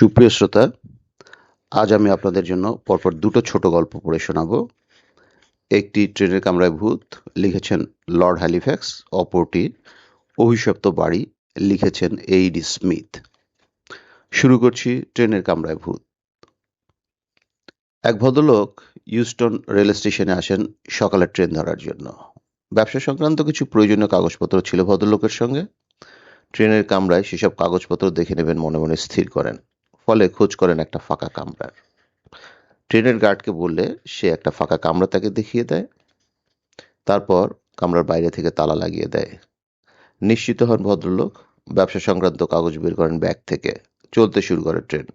সুপ্রিয় শ্রোতা, আজ আমি আপনাদের জন্য পরপর দুটো ছোট গল্প পড়ে শোনাবো। একটি ট্রেনের কামরায় ভূত লিখেছেন লর্ড হ্যালিফ্যাক্স, অপরটি অভিশপ্ত বাড়ি লিখেছেন এইডি স্মিথ। শুরু করছি ট্রেনের কামরায় ভূত। এক ভদ্রলোক ইউস্টন রেল স্টেশনে আসেন সকালের ট্রেন ধরার জন্য। ব্যবসা সংক্রান্ত কিছু প্রয়োজনীয় কাগজপত্র ছিল ভদ্রলোকের সঙ্গে। ট্রেনের কামরায় সেসব কাগজপত্র দেখে নেবেন মনে মনে স্থির করেন। ফলে খোঁজ করেন একটা ফাঁকা কামরার। ট্রেনের গার্ডকে বললে সে একটা ফাঁকা কামরা তাকে দেখিয়ে দেয়, তারপর কামরার বাইরে থেকে তালা লাগিয়ে দেয়। নিশ্চিত হন ভদ্রলোক, ব্যবসা সংক্রান্ত কাগজ বের করেন ব্যাগ থেকে, চলতে শুরু করে ট্রেন।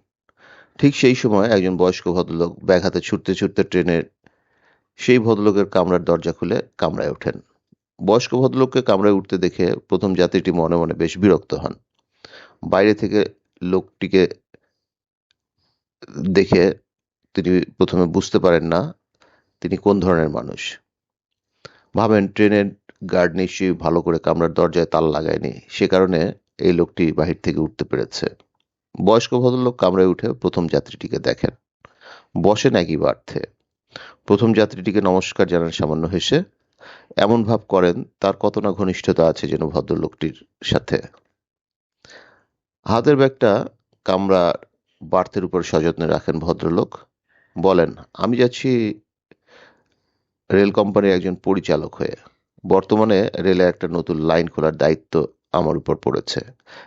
ঠিক সেই সময় একজন বয়স্ক ভদ্রলোক ব্যাগ হাতে ছুটতে ছুটতে ট্রেনের সেই ভদ্রলোকের কামরার দরজা খুলে কামরায় ওঠেন। বয়স্ক ভদ্রলোককে কামরায় উঠতে দেখে প্রথম যাত্রীটি মনে মনে বেশ বিরক্ত হন। বাইরে থেকে লোকটিকে দেখে তিনি প্রথমে বুঝতে পারেন না তিনি কোন ধরনের মানুষ। ভাবেন ট্রেনের গার্ড নিশ্চয়ই ভালো করে কামরার দরজায় তাল লাগায়নি। সে কারণে এই লোকটি বাহির থেকে উঠতে পেরেছে। বয়স্ক ভদ্রলোক কামরায় উঠে প্রথম যাত্রীটিকে দেখেন। বসে নাকি বার্থে প্রথম যাত্রীটিকে নমস্কার জানান সামান্য হেসে। এমন ভাব করেন, তার কত না ঘনিষ্ঠতা আছে যেন ভদ্রলোকটির সাথে। হাতের ব্যাগটা কামরার বার্থের উপর সযত্নে রাখেন ভদ্রলোক। বলেন, আমি যাচ্ছি রেল কোম্পানির একজন পরিচালক হয়ে। বর্তমানে রেলে একটা নতুন লাইন খোলার দায়িত্ব আমার উপর পড়েছে।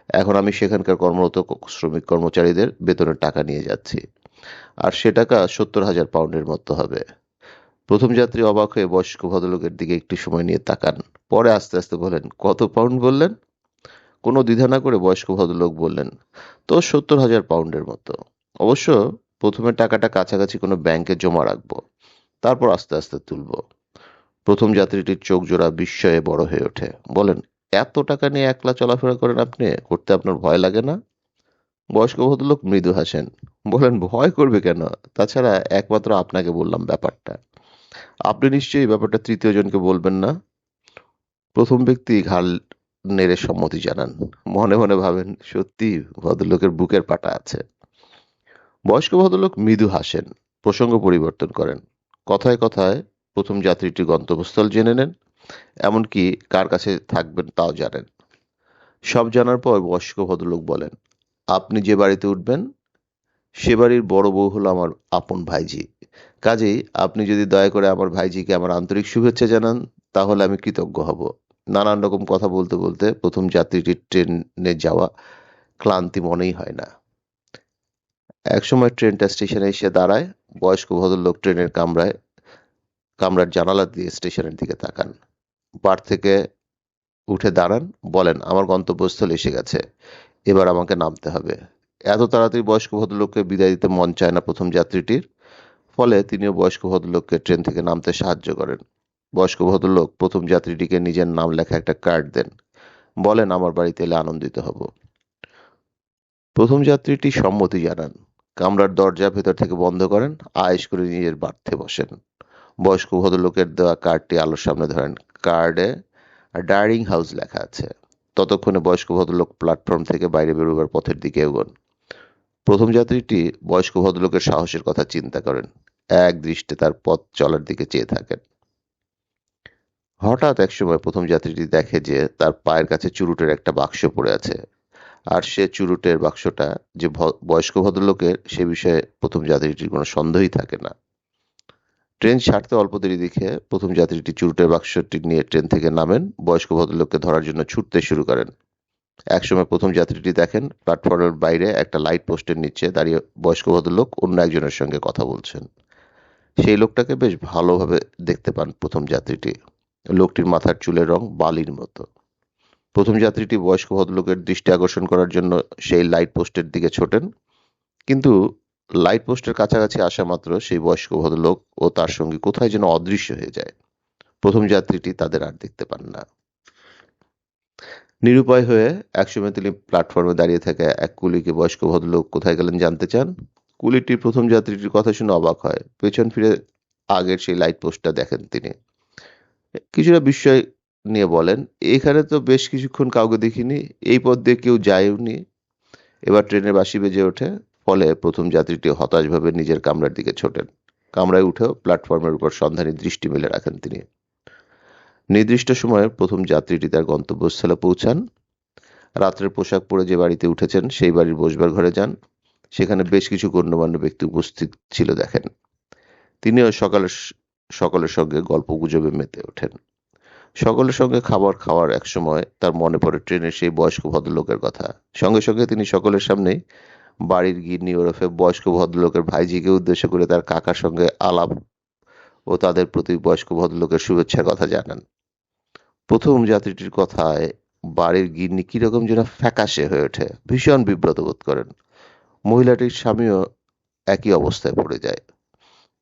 এখন আমি সেখানকার কর্মরত শ্রমিক কর্মচারীদের বেতনের টাকা নিয়ে যাচ্ছি। আর সে টাকা সত্তর হাজার পাউন্ডের মতো হবে। প্রথম যাত্রী অবাক হয়ে বয়স্ক ভদ্রলোকের দিকে একটু সময় নিয়ে তাকান। পরে আস্তে আস্তে বলেন, কত পাউন্ড বললেন? কোনো দ্বিধা না করে বয়স্ক ভদ্রলোক বললেন, তো সত্তর হাজার পাউন্ডের মতো। অবশ্য প্রথমে টাকাটা কাছাকাছি কোনো ব্যাংকে জমা রাখব, তারপর আস্তে আস্তে তুলব। প্রথম যাত্রীটির চোখ জোড়া বিস্ময়ে বড় হয়ে ওঠে। বলেন, এত টাকা নিয়ে একলা চলাফেরা করেন আপনি? করতে আপনার ভয় লাগে না? বয়স্ক ভদ্রলোক মৃদু হাসেন। বলেন, ভয় করবে কেন? তাছাড়া একমাত্র আপনাকে বললাম ব্যাপারটা। আপনি নিশ্চয়ই ব্যাপারটা তৃতীয় জনকে বলবেন না? প্রথম ব্যক্তি ঘাল নেড়ে সম্মতি জানান। মনে মনে ভাবেন, সত্যি ভদ্রলোকের বুকের পাটা আছে। বয়স্ক ভদ্রলোক মৃদু হাসেন, প্রসঙ্গ পরিবর্তন করেন। কথায় কথায় প্রথম যাত্রীটি গন্তব্যস্থল জেনে নেন, এমনকি কার কাছে থাকবেন তাও জানেন। সব জানার পর বয়স্ক ভদ্রলোক বলেন, আপনি যে বাড়িতে উঠবেন, সে বাড়ির বড় বউ হলো আমার আপন ভাইজি কাজেই আপনি যদি দয়া করে আমার ভাইজিকে আমার আন্তরিক শুভেচ্ছা জানান, তাহলে আমি কৃতজ্ঞ হব। নানান রকম কথা বলতে বলতে প্রথম যাত্রীটির ট্রেনে যাওয়া ক্লান্তি মনেই হয় না। একসময় ট্রেনটা স্টেশনে এসে দাঁড়ায়, বয়স্ক ভদ্রলোক ট্রেনের কামরায়, কামরার জানালা দিয়ে স্টেশনের দিকে তাকান। বার থেকে উঠে দাঁড়ান, বলেন, আমার গন্তব্যস্থল এসে গেছে, এবার আমাকে নামতে হবে। এত তাড়াতাড়ি বয়স্ক ভদ্রলোককে বিদায় দিতে মন চায় না প্রথম যাত্রীটির, ফলে তিনিও বয়স্ক ভদ্রলোককে ট্রেন থেকে নামতে সাহায্য করেন। বয়স্ক ভদ্রলোক প্রথম যাত্রীটিকে নিজের নাম লেখা একটা কার্ড দেন। বলেন, আমার বাড়িতে এলে আনন্দিত হব। প্রথম যাত্রীটি সম্মতি জানান। কামরার দরজা ভেতর থেকে বন্ধ করেন আয়েস করে নিজের বার্থে বসেন। বয়স্ক ভদ্রলোকের দেওয়া কার্ডটি আলোর সামনে ধরেন। কার্ডে ডায়ারিং হাউস লেখা আছে। ততক্ষণে বয়স্ক ভদ্রলোক প্ল্যাটফর্ম থেকে বাইরে বেরোবার পথের দিকে এগোন। প্রথম যাত্রীটি বয়স্ক ভদ্রলোকের সাহসের কথা চিন্তা করেন। এক দৃষ্টে তার পথ চলার দিকে চেয়ে থাকেন। হঠাৎ একসময় প্রথম যাত্রীটি দেখে যে তার পায়ের কাছে চুরুটের একটা বাক্স পড়ে আছে। আর সে চুরুটের বাক্সটা যে বয়স্ক ভদ্রলোকের, সে বিষয়ে প্রথম যাত্রীটির কোনো সন্দেহই থাকে না। ট্রেন ছাড়তে অল্প দেরি দেখে প্রথম যাত্রীটি চুরুটের বাক্সটি নিয়ে ট্রেন থেকে নামেন, বয়স্ক ভদ্রলোককে ধরার জন্য ছুটতে শুরু করেন। একসময় প্রথম যাত্রীটি দেখেন, প্ল্যাটফর্মের বাইরে একটা লাইট পোস্টের নিচে দাঁড়িয়ে বয়স্ক ভদ্রলোক অন্য একজনের সঙ্গে কথা বলছেন। সেই লোকটাকে বেশ ভালোভাবে দেখতে পান প্রথম যাত্রীটি। লোকটির মাথার চুলের রং বালির মতো। প্রথম যাত্রীটি বয়স্ক ভদ্রলোকের দৃষ্টি আকর্ষণ করার জন্য সেই লাইট পোস্টের দিকে ছোটেন। কিন্তু লাইট পোস্টের কাছাকাছি আসা মাত্র সেই বয়স্ক ভদ্রলোক ও তার সঙ্গে কোথায় যেন অদৃশ্য হয়ে যায়। প্রথম যাত্রীটি তাদের আর দেখতে পান না। নিরুপায় হয়ে একসময় তিনি প্ল্যাটফর্মে দাঁড়িয়ে থাকা এক কুলিকে বয়স্ক ভদ্রলোক কোথায় গেলেন জানতে চান? কুলিটি প্রথম যাত্রীটির কথা শুনে অবাক হয়। পেছন ফিরে আগের সেই লাইট পোস্টটা দেখেন তিনি। কিছুটা বিস্ময় নিয়ে বলেন, এখানে তো বেশ কিছুক্ষণ কাউকে দেখিনি, এই পথ দিয়ে কেউ যায়ওনি। এবার ট্রেনের বাসি বেজে ওঠে, ফলে প্রথম যাত্রীটি হতাশভাবে নিজের কামরার দিকে ছোটেন। কামরায় উঠেও প্ল্যাটফর্মের উপর সন্ধানী দৃষ্টি মেলে রাখেন তিনি। নির্দিষ্ট সময়ে প্রথম যাত্রীটি তার গন্তব্যস্থলে পৌঁছান। রাত্রের পোশাক পরে যে বাড়িতে উঠেছেন, সেই বাড়ির বসবার ঘরে যান। সেখানে বেশ কিছু গণ্যমান্য ব্যক্তি উপস্থিত ছিল দেখেন। তিনিও সকালে সকলের সঙ্গে গল্প গুজবে মেতে ওঠেন। সকলের সঙ্গে খাবার খাওয়ার এক সময় তার মনে পড়ে ট্রেনের সেই বয়স্ক ভদ্রলোকের কথা। সঙ্গে সঙ্গে তিনি সকলের সামনেই বাড়ির গিন্নি ওরফে বয়স্ক ভদ্রলোকের ভাইজিকে উদ্দেশ্য করে তার কাকার সঙ্গে আলাপ ও তাদের প্রতি বয়স্ক ভদ্রলোকের শুভেচ্ছার কথা জানান। প্রথম যাত্রীটির কথায় বাড়ির গিন্নি কীরকম যেন ফ্যাকাশে হয়ে ওঠে, ভীষণ বিব্রত বোধ করেন। মহিলাটির স্বামীও একই অবস্থায় পড়ে যায়।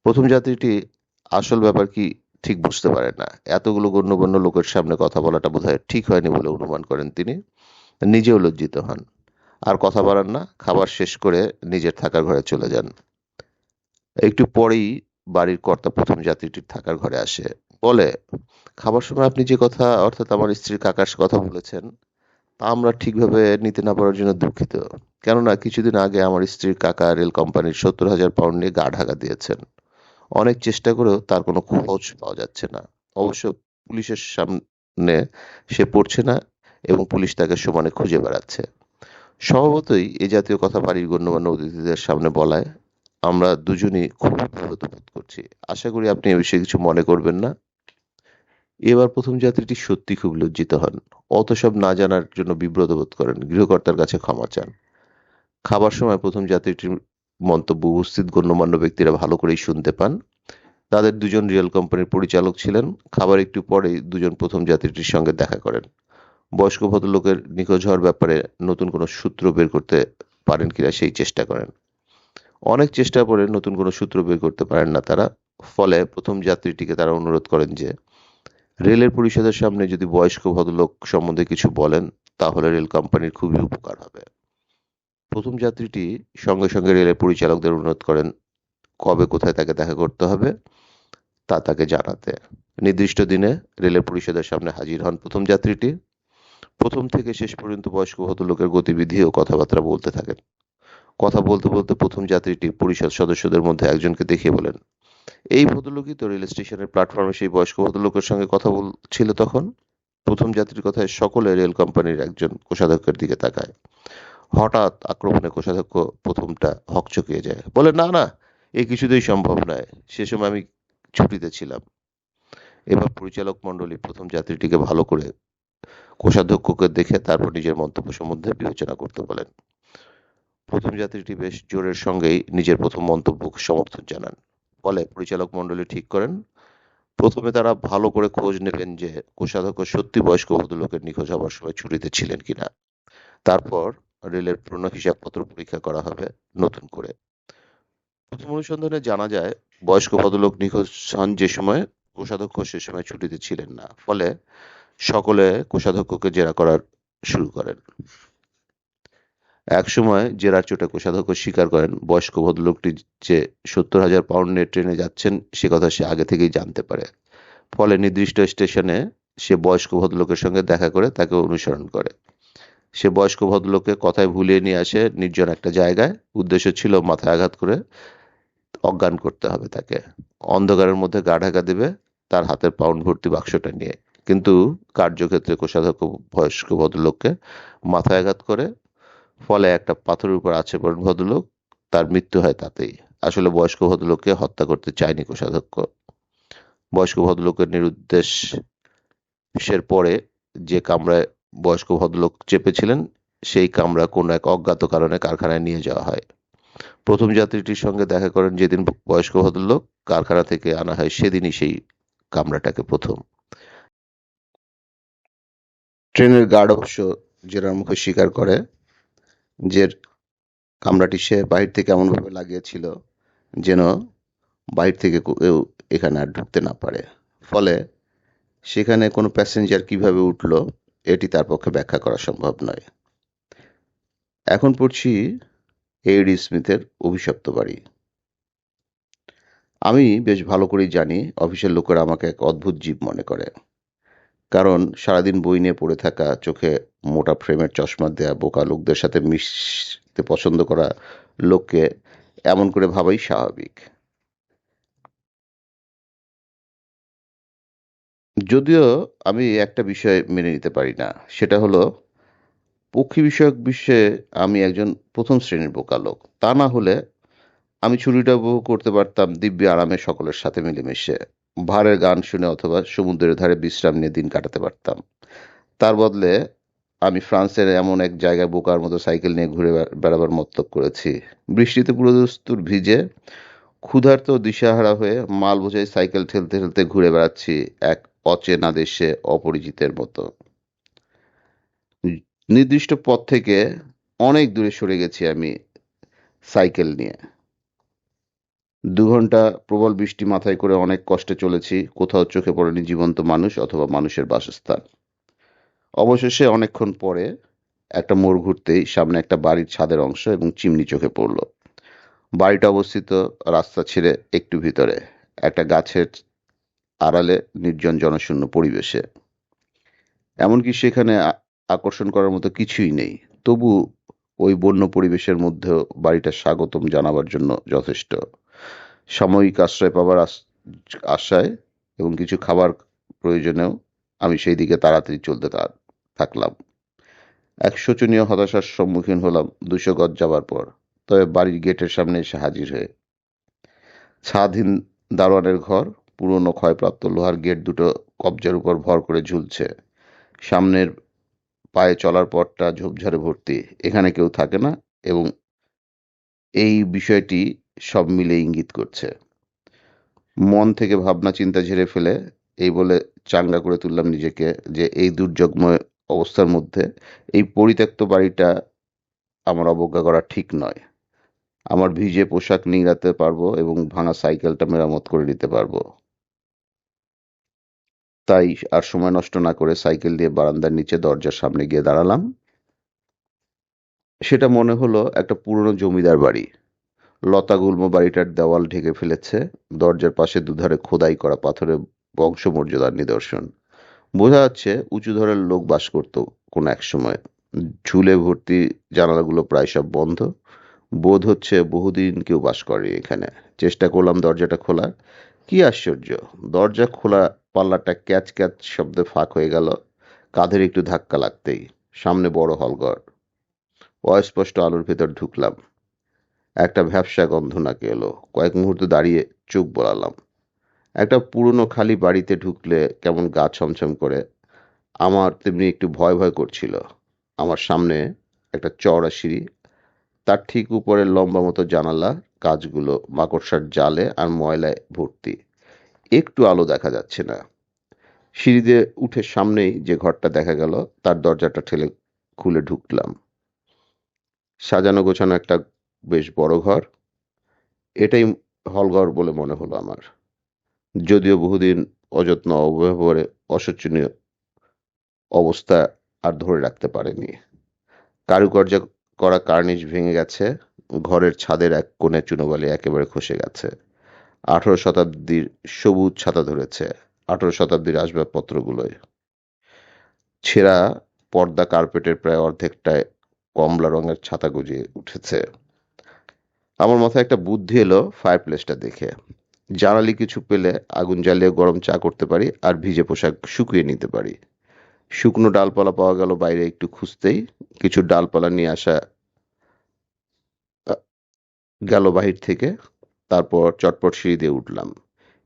প্রথম যাত্রীটি আসল ব্যাপার কি ঠিক বুঝতে পারেন না। এতগুলো গণ্যগণ্য লোকের সামনে কথা বলাটা বোধহয় ঠিক হয়নি বলে অনুমান করেন তিনি। নিজেও লজ্জিত হন। আর কথা বাড়ান না, খাবার শেষ করে নিজের থাকার ঘরে চলে যান। একটু পরেই বাড়ির কর্তা প্রথম যাত্রীটির থাকার ঘরে আসে। বলে, খাবার সময় আপনি যে কথা, অর্থাৎ আমার স্ত্রীর কাকার কথা বলেছেন, তা আমরা ঠিকভাবে নিতে না পারার জন্য দুঃখিত। কেননা কিছুদিন আগে আমার স্ত্রীর কাকা রেল কোম্পানির সত্তর হাজার পাউন্ড নিয়ে গা ঢাকা দিয়েছেন। অনেক চেষ্টা করেও তার কোনো খোঁজ পাওয়া যাচ্ছে না। অবশ্য পুলিশের সামনে সে পড়ছে না এবং পুলিশ তাকে সমানে খুঁজে বেড়াচ্ছে। স্বভাবতই এ জাতীয় কথা বাড়ির গণ্যমান্য অতিথিদের সামনে বলায়, আমরা দুজনই খুব বিব্রত বোধ করছি। আশা করি আপনি এ বিষয়ে কিছু মনে করবেন না। এবার প্রথম যাত্রীটি সত্যি খুব লজ্জিত হন। অত সব না জানার জন্য বিব্রত বোধ করেন। গৃহকর্তার কাছে ক্ষমা চান। খাবার সময় প্রথম যাত্রীটির মন্তব্য উপস্থিত গণ্যমান্য ব্যক্তিরা ভালো করেই শুনতে পান। তাদের দুজন রিয়েল কোম্পানির পরিচালক ছিলেন। খাবার একটু পরেই দুজন প্রথম যাত্রীটির সঙ্গে দেখা করেন। বয়স্ক ভদ্রলোকের নিখোঁজ হওয়ার ব্যাপারে নতুন কোনো সূত্র বের করতে পারেন কিনা সেই চেষ্টা করেন। অনেক চেষ্টা করে নতুন কোনো সূত্র বের করতে পারেন না তারা। ফলে প্রথম যাত্রীটিকে তারা অনুরোধ করেন যে, রেলের পরিষদের সামনে যদি বয়স্ক ভদ্রলোক সম্বন্ধে কিছু বলেন, তাহলে রেল কোম্পানির খুবই উপকার হবে। প্রথম যাত্রীটি সঙ্গে সঙ্গে রেলের পরিচালকদের অনুরোধ করেন, কবে কোথায় তাকে দেখা করতে হবে তা তাকে জানাতে। নির্দিষ্ট দিনে রেলের পরিষদের সামনে হাজির হন প্রথম যাত্রীটি। প্রথম থেকে শেষ পর্যন্ত বয়স্ক ভদ্রলোকের গতিবিধি ও কথাবার্তা বলতে থাকেন। কথা বলতে বলতে প্রথম যাত্রীটি পরিষদ সদস্যদের মধ্যে একজনকে দেখিয়ে বলেন, এই ভদ্রলোকই তো রেল স্টেশনের প্ল্যাটফর্মে সেই বয়স্ক ভদ্রলোকের সঙ্গে কথা বলছিল তখন? প্রথম যাত্রীর কথায় সকলে রেল কোম্পানির একজন কোষাধ্যক্ষের দিকে তাকায়। হঠাৎ আক্রমণে কোষাধ্যক্ষ প্রথমটা হকচকিয়ে যায়। বলে, না না, এ কিছুতেই সম্ভব নয়। সে সময় আমি ছুটিতে ছিলাম। এবার পরিচালক মণ্ডলী প্রথম যাত্রীটিকে ভালো করে কোষাধ্যক্ষকে দেখে তারপর নিজের মন্তব্য সম্বন্ধে বিবেচনা করতে বলেন। প্রথম যাত্রীটি বেশ জোরের সঙ্গেই নিজের প্রথম মন্তব্যকে সমর্থন জানান। ফলে পরিচালক মণ্ডলী ঠিক করেন। প্রথমে তারা ভালো করে খোঁজ নেবেন যে কোষাধ্যক্ষ সত্যি বয়স্ক ভদ্রলোকের নিখোঁজ হবার সময় ছুটিতে ছিলেন কিনা। তারপর রেলের পুরনো হিসাবপত্র পরীক্ষা করা হবে নতুন করে। প্রথম অনুসন্ধানে জানা যায়, বয়স্ক ভদ্রলোক নিখোঁজ হন যে সময় কোষাধ্যক্ষ সে সময় ছুটিতে ছিলেন না। ফলে সকলে কোষাধ্যক্ষকে জেরা করার শুরু করেন। এক সময় জেরার চোটে কোষাধ্যক্ষ স্বীকার করেন, বয়স্ক ভদ্রলোকটি যে সত্তর হাজার পাউন্ডের ট্রেনে যাচ্ছেন, সে কথা সে আগে থেকেই জানতে পারে। ফলে নির্দিষ্ট স্টেশনে সে বয়স্ক ভদ্রলোকের সঙ্গে দেখা করে তাকে অনুসরণ করে। সে বয়স্ক ভদ্রলোককে কথায় ভুলিয়ে নিয়ে আসে নির্জন একটা জায়গায়। উদ্দেশ্য ছিল মাথায় আঘাত করে অজ্ঞান করতে হবে তাকে। অন্ধকারের মধ্যে গা ঢাকা দেবে তার হাতের পাউন্ড ভর্তি বাক্সটা নিয়ে। কিন্তু কার্যক্ষেত্রে কোষাধ্যক্ষ বয়স্ক ভদ্রলোককে মাথায় আঘাত করে, ফলে একটা পাথরের উপর আছে পড়েন ভদ্রলোক। তার মৃত্যু হয় তাতেই। আসলে বয়স্ক ভদ্রলোককে হত্যা করতে চায়নি কোষাধ্যক্ষ। বয়স্ক ভদ্রলোকের নিরুদ্দেশের পরে যে কামরায় বয়স্ক ভদ্রলোক চেপেছিলেন সেই কামরা কোনো এক অজ্ঞাত কারণে কারখানায় নিয়ে যাওয়া হয়। প্রথম যাত্রীটির সঙ্গে দেখা করেন যেদিন বয়স্ক ভদ্রলোক, কারখানা থেকে আনা হয় সেদিনই সেই কামরাটাকে প্রথম। ট্রেনের গার্ড অবশ্য জেরার মুখে স্বীকার করে, যে কামরাটি সে বাহির থেকে এমনভাবে লাগিয়েছিল যেন বাহির থেকে কেউ এখানে আর ঢুকতে না পারে। ফলে সেখানে কোনো প্যাসেঞ্জার কীভাবে উঠল এটি তার পক্ষে ব্যাখ্যা করা সম্ভব নয়। এখন পড়ছি এইডি স্মিথের অভিশপ্ত বাড়ি। আমি বেশ ভালো করেই জানি অফিসের লোকেরা আমাকে এক অদ্ভুত জীব মনে করে। কারণ সারাদিন বই নিয়ে পড়ে থাকা, চোখে মোটা ফ্রেমের চশমা দেয়া, বোকা লোকদের সাথে মিশতে পছন্দ করা লোককে এমন করে ভাবাই স্বাভাবিক। যদিও আমি একটা বিষয় মেনে নিতে পারি না, সেটা হলো পক্ষী বিষয়ক বিষয়ে আমি একজন প্রথম শ্রেণির বোকা লোক। তা না হলে আমি ছুটিটা উপভোগ করতে পারতাম দিব্য আরামে সকলের সাথে মিলেমিশে ভাড়ের গান শুনে অথবা সমুদ্রের ধারে বিশ্রাম নিয়ে দিন কাটাতে পারতাম। তার বদলে আমি ফ্রান্সের এমন এক জায়গায় বোকার মতো সাইকেল নিয়ে ঘুরে বেড়াবার মতলব করেছি। বৃষ্টিতে পুরোদস্তুর ভিজে ক্ষুধার্ত দিশাহারা হয়ে মাল বোঝাই সাইকেল ঠেলতে ঠেলতে ঘুরে বেড়াচ্ছি এক অচেনা দেশে অপরিচিতের মতো। নির্দিষ্ট পথ থেকে অনেক দূরে সরে গেছি আমি সাইকেল নিয়ে। দু ঘণ্টা প্রবল বৃষ্টি মাথায় করে অনেক কষ্টে চলেছি, কোথাও চোখে পড়েনি জীবন্ত মানুষ অথবা মানুষের বাসস্থান। অবশেষে অনেকক্ষণ পরে একটা মোড় ঘুরতেই সামনে একটা বাড়ির ছাদের অংশ এবং চিমনি চোখে পড়ল। বাড়িটা অবস্থিত রাস্তা ছেড়ে একটু ভিতরে। একটা গাছের আড়ালে নির্জন জনশূন্য পরিবেশে। এমনকি সেখানে আকর্ষণ করার মতো কিছুই নেই। তবু ওই বন্য পরিবেশের মধ্যেও বাড়িটা স্বাগতম জানাবার জন্য যথেষ্ট। সাময়িক আশ্রয় পাবার আশায় এবং কিছু খাবার প্রয়োজনেও আমি সেই দিকে তাড়াতাড়ি চলতে থাকলাম। এক শোচনীয় হতাশার সম্মুখীন হলাম দুশো গজ যাবার পর, তবে বাড়ির গেটের সামনে এসে হাজির হয়ে। ছাদহীন দারোয়ানের ঘর পুরনো ক্ষয়প্রাপ্ত লোহার গেট দুটো কবজার উপর ভর করে ঝুলছে। সামনের পায়ে চলার পথটা ঝোপঝাড়ে ভর্তি। এখানে কেউ থাকে না এবং এই বিষয়টি সব মিলে ইঙ্গিত করছে। মন থেকে ভাবনা চিন্তা ঝেড়ে ফেলে এই বলে চাঙ্গা করে তুললাম নিজেকে যে এই দুর্যোগময় অবস্থার মধ্যে এই পরিত্যক্ত বাড়িটা আমার অবজ্ঞা করা ঠিক নয়। আমার ভিজে পোশাক নিংড়াতে পারব এবং ভাঙা সাইকেলটা মেরামত করে নিতে পারব। তাই আর সময় নষ্ট না করে সাইকেল দিয়ে বারান্দার নিচে দরজার সামনে গিয়ে দাঁড়ালাম। সেটা মনে হলো একটা পুরনো জমিদার বাড়ি। লতা গুল্ম বাড়িটার দেওয়াল ঢেকে ফেলেছে। দরজার পাশে দুধারে খোদাই করা পাথরের বংশমর্যাদার নিদর্শন। বোঝা যাচ্ছে উঁচু ধরের লোক বাস করতো কোনো এক সময়। ঝুলে ভর্তি জানালাগুলো প্রায় সব বন্ধ। বোধ হচ্ছে বহুদিন কেউ বাস করে এখানে। চেষ্টা করলাম দরজাটা খোলার। কি আশ্চর্য! দরজা খোলা পাল্লাটা ক্যাচ ক্যাচ শব্দে ফাঁক হয়ে গেল। কাঁধের একটু ধাক্কা লাগতেই। সামনে বড় হলঘর। অস্পষ্ট আলোর ভেতর ঢুকলাম। একটা ভ্যাবসা গন্ধ নাকে এলো। কয়েক মুহূর্ত দাঁড়িয়ে চোখ বলালাম। একটা পুরনো খালি বাড়িতে ঢুকলে কেমন গা ছমছম করে। আমার তেমনি একটু ভয় ভয় করছিল। আমার সামনে একটা চওড়া সিঁড়ি। তার ঠিক উপরে লম্বা মতো জানালা, কাজগুলো, মাকড়সার জালে আর ময়লায় ভর্তি। একটু আলো দেখা যাচ্ছে না। সিঁড়িতে উঠে সামনেই যে ঘরটা দেখা গেল, তার দরজাটা ঠেলে খুলে ঢুকলাম। সাজানো গোছানো একটা বেশ বড় ঘর। এটাই হলঘর বলে মনে হলো আমার। যদিও বহুদিন অযত্ন অব্যবহারে অশোচনীয় অবস্থা আর ধরে রাখতে পারেনি। কারুকার্য করা কার্নিশ ভেঙে গেছে। ঘরের ছাদের এক কোণে চুনোবালি একেবারে খসে গেছে। আঠারো শতাব্দীর সবুজ ছাতা ধরেছে। আঠেরো শতাব্দীর আসবাবপত্রগুলোয়। ছেঁড়া পর্দা কার্পেটের প্রায় অর্ধেকটায় কমলা রঙের ছাতা গজিয়ে উঠেছে। আমার মাথায় একটা বুদ্ধি এলো ফায়ার প্লেসটা দেখে। জ্বালালি কিছু পেলে আগুন জ্বালিয়ে গরম চা করতে পারি আর ভিজে পোশাক শুকিয়ে নিতে পারি। শুকনো ডালপালা পাওয়া গেল বাইরে একটু খুঁজতেই। কিছু ডালপালা নিয়ে আসা গেল বাহির থেকে। তারপর চটপট সিঁড়ি দিয়ে উঠলাম।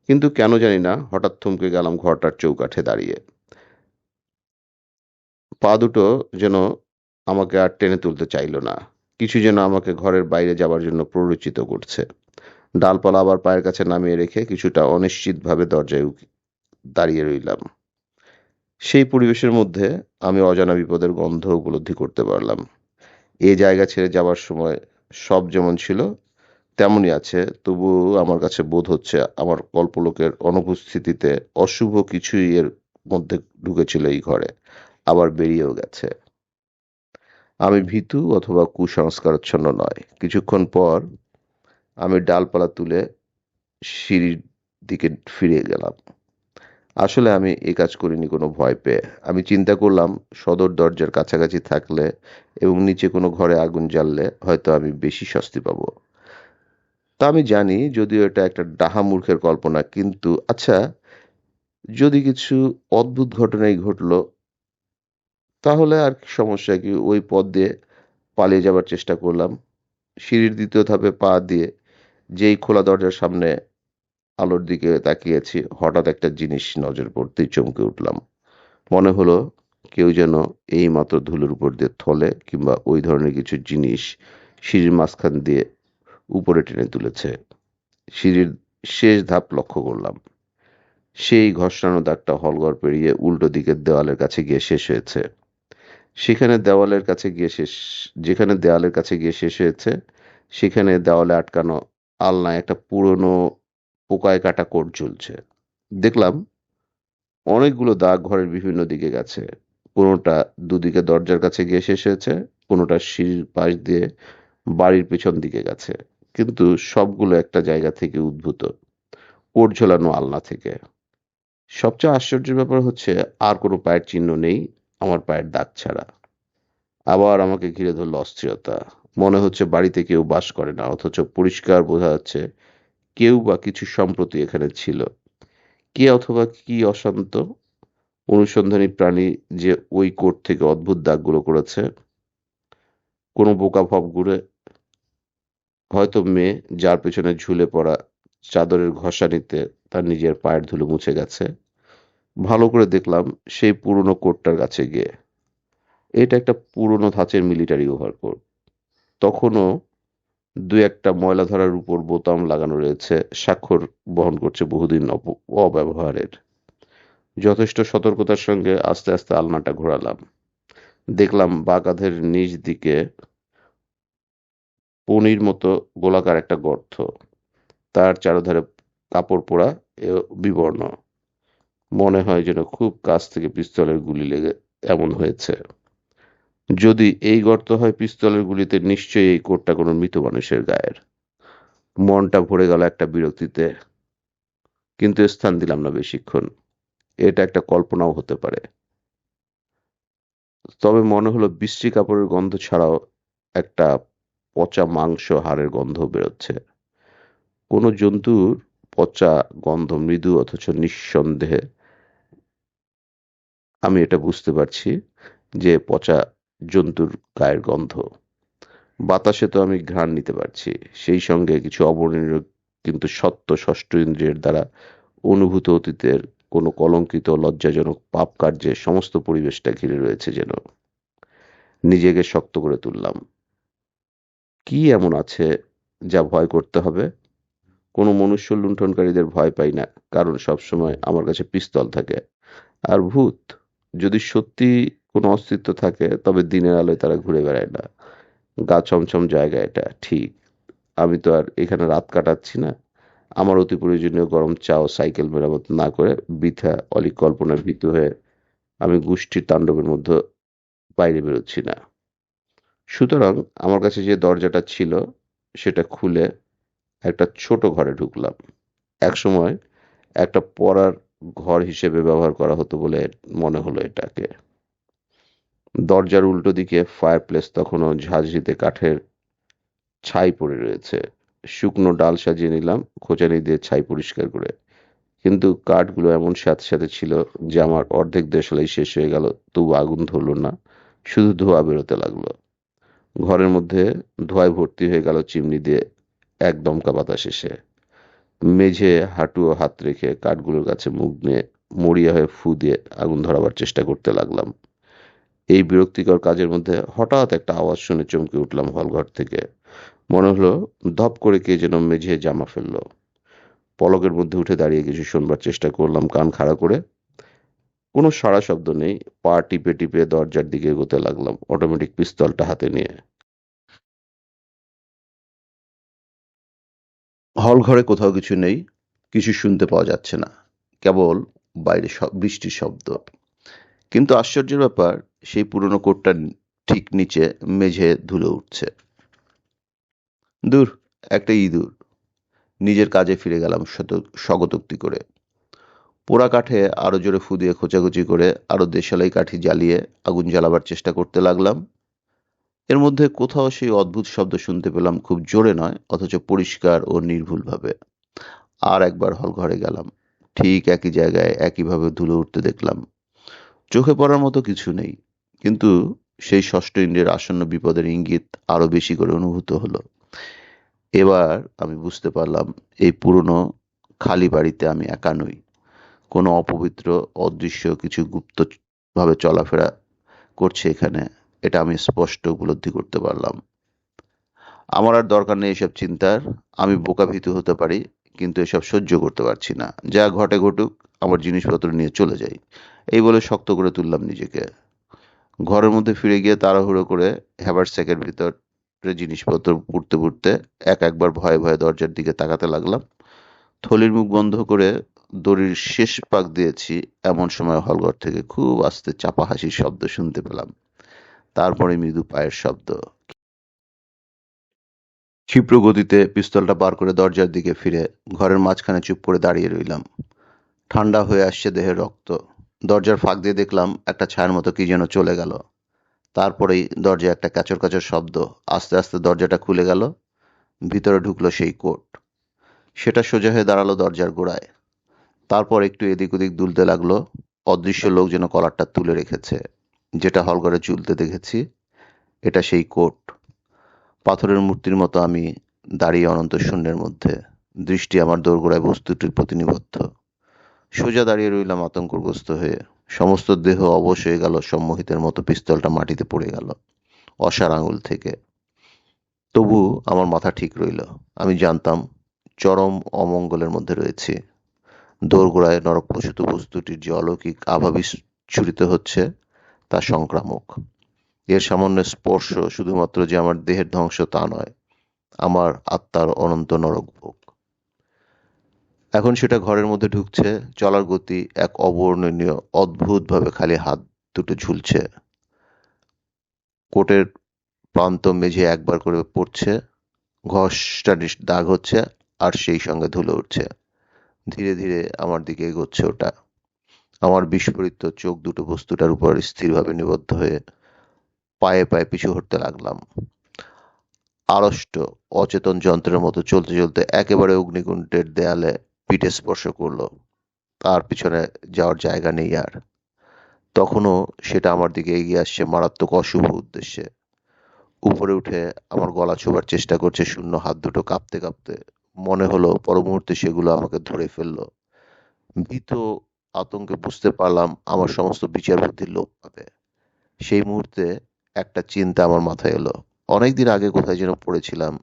কিন্তু কেন জানি না, হঠাৎ থমকে গেলাম ঘরটার চৌকাঠে দাঁড়িয়ে। পা দুটো যেন আমাকে আর টেনে তুলতে চাইলো না। কিছু যেন আমাকে ঘরের বাইরে যাবার জন্য প্ররোচিত করছে। ডালপালা আবার পায়ের কাছে নামিয়ে রেখে কিছুটা অনিশ্চিতভাবে দরজায় দাঁড়িয়ে রইলাম। সেই পরিবেশের মধ্যে আমি অজানা বিপদের গন্ধ উপলব্ধি করতে পারলাম। এ জায়গা ছেড়ে যাবার সময় সব যেমন ছিল তেমনই আছে, তবু আমার কাছে বোধ হচ্ছে আমার কল্পলোকের অনুপস্থিতিতে অশুভ কিছুই এর মধ্যে ঢুকেছিল এই ঘরে, আবার বেরিয়েও গেছে। আমি ভীতু অথবা কুসংস্কারচ্ছন্ন নয়। কিছুক্ষণ পর আমি ডালপালা তুলে সিঁড়ির দিকে ফিরে গেলাম। আসলে আমি এই কাজ করিনি কোনো ভয় পেয়ে। আমি চিন্তা করলাম, সদর দরজার কাছাকাছি থাকলে এবং নিচে কোনো ঘরে আগুন জ্বাললে হয়তো আমি বেশি স্বস্তি পাবো। তা আমি জানি যদিও এটা একটা ডাহা মূর্খের কল্পনা, কিন্তু আচ্ছা যদি কিছু অদ্ভুত ঘটনাই ঘটলো, তাহলে আর কি সমস্যা কি? ওই পথ দিয়ে পালিয়ে যাবার চেষ্টা করলাম। সিঁড়ির দ্বিতীয় ধাপে পা দিয়ে যেই খোলা দরজার সামনে আলোর দিকে তাকিয়েছি, হঠাৎ একটা জিনিস নজর পড়তেই চমকে উঠলাম। মনে হলো কেউ যেন এই মাত্র ধুলোর উপর দিয়ে থলে কিংবা ওই ধরনের কিছু জিনিস সিঁড়ির মাঝখান দিয়ে উপরে টেনে তুলেছে। সিঁড়ির শেষ ধাপ লক্ষ্য করলাম। সেই ঘষড়ানো দাগটা হলঘর পেরিয়ে উল্টো দিকের দেওয়ালের কাছে গিয়ে শেষ হয়েছে। সেখানে দেওয়ালের কাছে গিয়ে শেষ, যেখানে দেওয়ালের কাছে গিয়ে শেষ হয়েছে, সেখানে দেওয়ালে আটকানো আলনায় একটা পুরনো পোকায় কাটা কোট ঝুলছে দেখলাম অনেকগুলো দাগ ঘরের বিভিন্ন দিকে গেছে। কোনোটা দুদিকে দরজার কাছে গিয়ে শেষ হয়েছে, কোনোটা সিঁড়ির পাশ দিয়ে বাড়ির পেছন দিকে গেছে। কিন্তু সবগুলো একটা জায়গা থেকে উদ্ভূত। কোট ঝোলানো আলনা থেকে। সবচেয়ে আশ্চর্যের ব্যাপার হচ্ছে, আর কোনো পায়ের চিহ্ন নেই আমার পায়ের দাগ ছাড়া। আবার আমাকে ঘিরে ধরল অস্থিরতা। মনে হচ্ছে বাড়িতে কেউ বাস করে না, অথচ পরিষ্কার বোঝা যাচ্ছে কেউ বা কিছু সম্প্রতি এখানে ছিল। কে অথবা কি অশান্ত? অনুসন্ধানী প্রাণী যে ওই কোট থেকে অদ্ভুত দাগগুলো করেছে। কোনো বোকা ভব ঘুরে হয়তো মেয়ে যার পেছনে ঝুলে পড়া চাদরের ঘষানিতে তার নিজের পায়ের ধুলো মুছে গেছে। ভালো করে দেখলাম সেই পুরনো কোটটার কাছে গিয়ে। এটা একটা পুরনো ধাঁচের মিলিটারি ওভারকোট তখনও দু একটা ময়লা ধরার উপর বোতাম লাগানো রয়েছে, স্বাক্ষর বহন করছে বহুদিন অব্যবহারের। যথেষ্ট সতর্কতার সঙ্গে আস্তে আস্তে আলনাটা ঘোরালাম। দেখলাম বা কাঁধের নিচ দিকে পনির মতো গোলাকার একটা গর্ত। তার চারধারে কাপড় পোড়া বিবর্ণ। মনে হয় যেন খুব কাছ থেকে পিস্তলের গুলি লেগে এমন হয়েছে। যদি এই গর্ত হয়, পিস্তলের গুলিতে নিশ্চয়ই এই কোটটা কোনো মৃত মানুষের গায়ের। মনটা ভরে গেল একটা বিরক্তিতে। কিন্তু স্থান দিলাম না বেশিক্ষণ। এটা একটা কল্পনাও হতে পারে। তবে মনে হলো বিশ্রী কাপড়ের গন্ধ ছাড়াও একটা পচা মাংস হাড়ের গন্ধ বেরোচ্ছে। কোনো জন্তুর পচা গন্ধ, মৃদু অথচ নিঃসন্দেহে। আমি এটা বুঝতে পারছি যে পচা জন্তুর গায়ের গন্ধ। বাতাসে তো আমি ঘ্রাণ নিতে পারছি। সেই সঙ্গে কিছু অবর্ণনীয় কিন্তু সত্য ষষ্ঠ ইন্দ্রিয়ের দ্বারা অনুভূত অতীতের কোনো কলঙ্কিত, লজ্জাজনক পাপ কার্যে সমস্ত পরিবেশটা ঘিরে রয়েছে যেন। নিজেকে শক্ত করে তুললাম। কি এমন আছে যা ভয় করতে হবে? কোনো মনুষ্য লুণ্ঠনকারীদের ভয় পাই না, কারণ সবসময় আমার কাছে পিস্তল থাকে। আর ভূত, যদি সত্যি কোনো অস্তিত্ব থাকে, তবে দিনের আলোয় তারা ঘুরে বেড়ায় না। গা ছমছম জায়গা এটা, ঠিক। আমি তো আর এখানে রাত কাটাচ্ছি না। আমার অতি প্রয়োজনীয় গরম চা ও সাইকেল মেরামত না করে বৃথা অলিক কল্পনার ভীতু হয়ে আমি গোষ্ঠীর তাণ্ডবের মধ্যে বাইরে বেরোচ্ছি না। সুতরাং আমার কাছে যে দরজাটা ছিল, সেটা খুলে একটা ছোট ঘরে ঢুকলাম। একসময় একটা পড়ার ঘর হিসেবে ব্যবহার করা হতো বলে মনে হলো এটাকে। দরজার উল্টো দিকে ফায়ারপ্লেস তখনও ঝাঁঝরিতে কাঠের ছাই পড়ে রয়েছে। শুকনো ডাল সাজিয়ে নিলাম খোঁচানি দিয়ে ছাই পরিষ্কার করে। কিন্তু কাঠগুলো এমন সাথে সাথে ছিল যে আমার অর্ধেক দেশলাই শেষ হয়ে গেল, তবু আগুন ধরলো না, শুধু ধোঁয়া বেরোতে লাগল। ঘরের মধ্যে ধোঁয়ায় ভর্তি হয়ে গেল চিমনি দিয়ে এক দমকা বাতাস এসে মেঝে, হাঁটু ও হাত রেখে কাঠগুলোর কাছে মুখ নিয়ে মরিয়া হয়ে ফু দিয়ে আগুন ধরাবার চেষ্টা করতে লাগলাম। এই বিরক্তিকর কাজের মধ্যে হঠাৎ একটা আওয়াজ শুনে চমকে উঠলাম হলঘর থেকে। মনে হলো ধপ করে কে যেন মেঝে জামা ফেলল। পলকের মধ্যে উঠে দাঁড়িয়ে কিছু শুনবার চেষ্টা করলাম, কান খাড়া করে কোনো সাড়া শব্দ নেই, পা টিপে টিপে দরজার দিকে এগোতে লাগলাম অটোমেটিক পিস্তলটা হাতে নিয়ে। হল ঘরে কোথাও কিছু নেই, কিছু শুনতে পাওয়া যাচ্ছে না, কেবল বাইরে বৃষ্টির শব্দ। কিন্তু আশ্চর্যের ব্যাপার, সেই পুরনো কোটটার ঠিক নিচে মেঝে ধুলে উঠছে। দূর, একটা ইঁদুর। নিজের কাজে ফিরে গেলাম স্বগতোক্তি করে। পোড়া কাঠে আরও জোরে ফু দিয়ে খোঁচাখুচি করে আরও দেশালাই কাঠি জ্বালিয়ে আগুন জ্বালাবার চেষ্টা করতে লাগলাম। এর মধ্যে কোথাও সেই অদ্ভুত শব্দ শুনতে পেলাম খুব জোরে নয়, অথচ পরিষ্কার ও নির্ভুলভাবে। আর একবার হল ঘরে গেলাম। ঠিক একই জায়গায় একইভাবে ধুলো উঠতে দেখলাম। চোখে পড়ার মতো কিছু নেই, কিন্তু সেই ষষ্ঠ ইন্দ্রিয়ের আসন্ন বিপদের ইঙ্গিত আরও বেশি করে অনুভূত হলো। এবার আমি বুঝতে পারলাম, এই পুরনো খালি বাড়িতে আমি একা নই। কোনো অপবিত্র, অদৃশ্য, কিছু গুপ্ত ভাবে চলাফেরা করছে এখানে, এটা আমি স্পষ্ট উপলব্ধি করতে পারলাম। আমার আর দরকার নেই এসব চিন্তার, আমি বোকা ভীতু হতে পারি, কিন্তু এসব সহ্য করতে পারছি না। যা ঘটে ঘটুক, আমার জিনিসপত্র নিয়ে চলে যাই। এই বলে শক্ত করে তুললাম নিজেকে। ঘরের মধ্যে ফিরে গিয়ে তাড়াহুড়ো করে হ্যাভারস্যাকের ভিতরে জিনিসপত্র পুড়তে পুড়তে এক একবার ভয়ে ভয়ে দরজার দিকে তাকাতে লাগলাম। থলির মুখ বন্ধ করে দড়ির শেষ পাক দিয়েছি, এমন সময় হলঘর থেকে খুব আস্তে চাপা হাসির শব্দ শুনতে পেলাম। তারপরে মৃদু পায়ের শব্দ। ক্ষিপ্র গতিতে পিস্তলটা বার করে দরজার দিকে ফিরে ঘরের মাঝখানে চুপ করে দাঁড়িয়ে রইলাম। ঠান্ডা হয়ে আসছে দেহের রক্ত। দরজার ফাঁক দিয়ে দেখলাম একটা ছায়ার মতো কি যেন চলে গেল। তারপরেই দরজায় একটা কাচর কাচর শব্দ আস্তে আস্তে দরজাটা খুলে গেল। ভিতরে ঢুকলো সেই কোট। সেটা সোজা হয়ে দাঁড়াল দরজার গোড়ায়। তারপর একটু এদিক ওদিক দুলতে লাগল। অদৃশ্য লোক যেন কলারটা তুলে রেখেছে। যেটা হলঘরে ঝুলতে দেখেছি, এটা সেই কোট। পাথরের মূর্তির মতো আমি দাঁড়িয়ে অনন্ত শূন্যের মধ্যে। দৃষ্টি আমার দোরগোড়ায় বস্তুটির প্রতি নিবদ্ধ। সোজা দাঁড়িয়ে রইলাম আতঙ্কগ্রস্ত হয়ে। সমস্ত দেহ অবশ হয়ে গেল, সম্মোহিতের মতো পিস্তলটা মাটিতে পড়ে গেল, অসার আঙুল থেকে। তবু আমার মাথা ঠিক রইল। আমি জানতাম, চরম অমঙ্গলের মধ্যে রয়েছি। দোরগোড়ায় নরকপ্রসূত বস্তুটির যে অলৌকিক আভা বিচ্ছুরিত হচ্ছে, তা সংক্রামক। এর সামান্য স্পর্শ শুধুমাত্র যে আমার দেহের ধ্বংস তা নয়, আমার আত্মার অনন্ত নরক ভোগ এখন সেটা ঘরের মধ্যে ঢুকছে, চলার গতি এক অবর্ণনীয়, অদ্ভুতভাবে খালি হাত দুটো ঝুলছে। কোটের প্রান্ত মেঝে একবার করে পড়ছে ঘষটা দাগ হচ্ছে, আর সেই সঙ্গে ধুলো উঠছে। ধীরে ধীরে আমার দিকে এগোচ্ছে ওটা। আমার বিস্ফোরিত চোখ দুটো বস্তুটার উপর স্থিরভাবে নিবদ্ধ হয়ে পায়ে পায়ে পিছু হটতে লাগলাম। আড়ষ্ট, অচেতন যন্ত্রের মতো চলতে চলতে একেবারে অগ্নিকুণ্ডের দেয়ালে পিঠে স্পর্শ করল। তার পিছনে যাওয়ার জায়গা নেই আর। তখনও সেটা আমার দিকে এগিয়ে আসছে মারাত্মক অশুভ উদ্দেশ্যে। উপরে উঠে আমার গলা ছোবার চেষ্টা করছে, শূন্য হাত দুটো কাঁপতে কাঁপতে। মনে হলো পর মুহূর্তে সেগুলো আমাকে ধরে ফেলল। ভীত আতঙ্কে বুঝতে পারলাম আমার সমস্ত বিচার বুদ্ধি লোপ পাবে। সেই মুহূর্তে একটা চিন্তা আমার মাথায় এলো। অনেকদিন আগে কোথায় যেন পড়েছিলাম।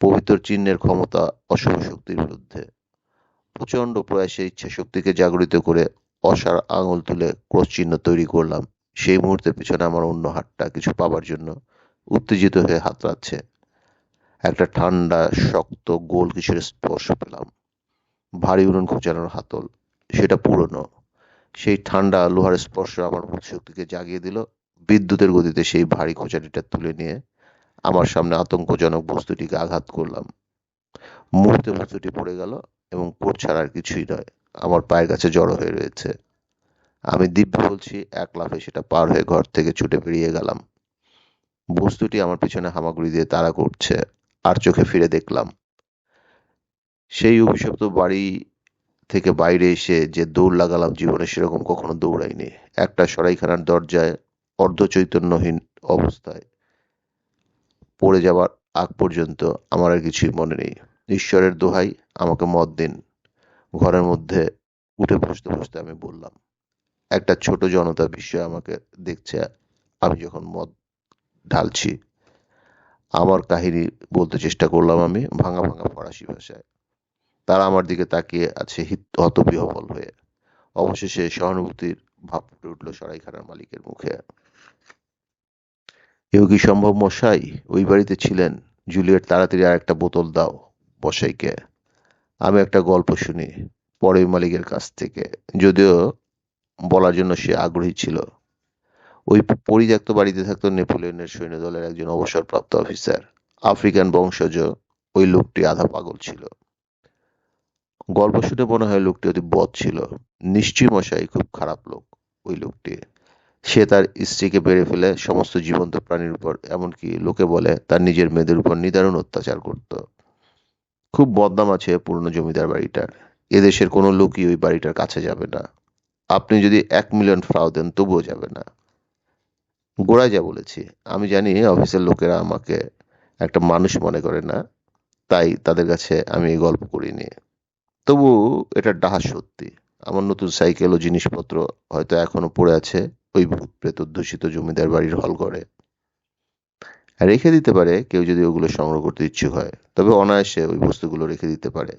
পবিত্র চিহ্নের ক্ষমতা অশুভ শক্তির বিরুদ্ধে। প্রচণ্ড প্রয়াসে ইচ্ছা শক্তিকে জাগরিত করে অসার আঙুল তুলে ক্রোশ চিহ্ন তৈরি করলাম। সেই মুহূর্তে পিছনে আমার অন্য হাতটা কিছু পাবার জন্য উত্তেজিত হয়ে হাতড়াচ্ছে। একটা ঠান্ডা, শক্ত, গোল কিছুর স্পর্শ পেলাম। ভারী উনুন খোঁচানোর হাতল, সেটা পুরনো। সেই ঠান্ডা লোহার স্পর্শ আমার শক্তিকে জাগিয়ে দিল। বিদ্যুতের গতিতে সেই ভারী খোঁচাটিটা তুলে নিয়ে আমার সামনে আতঙ্কজনক বস্তুটিকে আঘাত করলাম। মুহূর্তে বস্তুটি পড়ে গেল এবং কোট ছাড়া আর কিছুই নয়। আমার পায়ের কাছে জড়ো হয়ে রয়েছে। আমি দিব্য বলছি, এক লাফে সেটা পার হয়ে ঘর থেকে ছুটে বেরিয়ে গেলাম। বস্তুটি আমার পিছনে হামাগুড়ি দিয়ে তাড়া করছে। আর চোখে ফিরে দেখলাম। সেই অভিশপ্ত বাড়ি থেকে বাইরে এসে যে দৌড় লাগালাম জীবনে সেরকম কখনো দৌড়াইনি। একটা সরাইখানার দরজায় অর্ধ চৈতন্যহীন অবস্থায় পড়ে যাবার আগ পর্যন্ত আমার আর কিছুই মনে নেই। ঈশ্বরের দোহাই, আমাকে মত দিন। ঘরের মধ্যে উঠে বসতে বসতে আমি বললাম, একটা ছোট জনতা বিশ্ব আমাকে দেখছে, আমি যখন মদ ঢালছি। আমার কাহিনী বলতে চেষ্টা করলাম আমি, ভাঙা ভাঙা ফরাসি ভাষায়। তারা আমার দিকে তাকিয়ে আছে হতবিহবল হয়ে। অবশেষে সহানুভূতির ভাব ফুটে উঠল সরাইখানার মালিকের মুখে। এও কি সম্ভব মশাই? ওই বাড়িতে ছিলেন। জুলিয়েট, তাড়াতাড়ি আর একটা বোতল দাও বসাইকে আমি একটা গল্প শুনি, পরে মালিকের কাছ থেকে। যদিও বলার জন্য সে আগ্রহী ছিল। ওই পরিত্যক্ত বাড়িতে থাকতো নেপোলিয়নের সৈন্যদলের একজন অবসরপ্রাপ্ত অফিসার। আফ্রিকান বংশজ ওই লোকটি আধা পাগল ছিল। গল্প শুনে মনে হয় লোকটি অতি বদ ছিল। নিশ্চয়ই মশাই, খুব খারাপ লোক ওই লোকটি। সে তার স্ত্রীকে বেড়ে ফেলে সমস্ত জীবন্ত প্রাণীর উপর, এমনকি লোকে বলে তার নিজের মেয়েদের উপর নিদারুণ অত্যাচার করত। খুব বদনাম আছে পুরনো জমিদার বাড়িটার। এদেশের কোনো লোকই ওই বাড়িটার কাছে যাবে না। আপনি যদি এক মিলিয়ন ফ্রাও দেন, তবুও যাবে না। গোড়ায় যা বলেছি, আমি জানি অফিসের লোকেরা আমাকে একটা মানুষ মনে করে না, তাই তাদের কাছে আমি এই গল্প করিনি। তবু এটা ডাহা সত্যি। আমার নতুন সাইকেল ও জিনিসপত্র হয়তো এখনও পড়ে আছে ওই ভূত প্রেত দূষিত জমিদার বাড়ির হল ঘরে রেখে দিতে পারে, কেউ যদি ওগুলো সংগ্রহ করতে ইচ্ছুক হয়, তবে অনায়াসে ওই বস্তুগুলো রেখে দিতে পারে।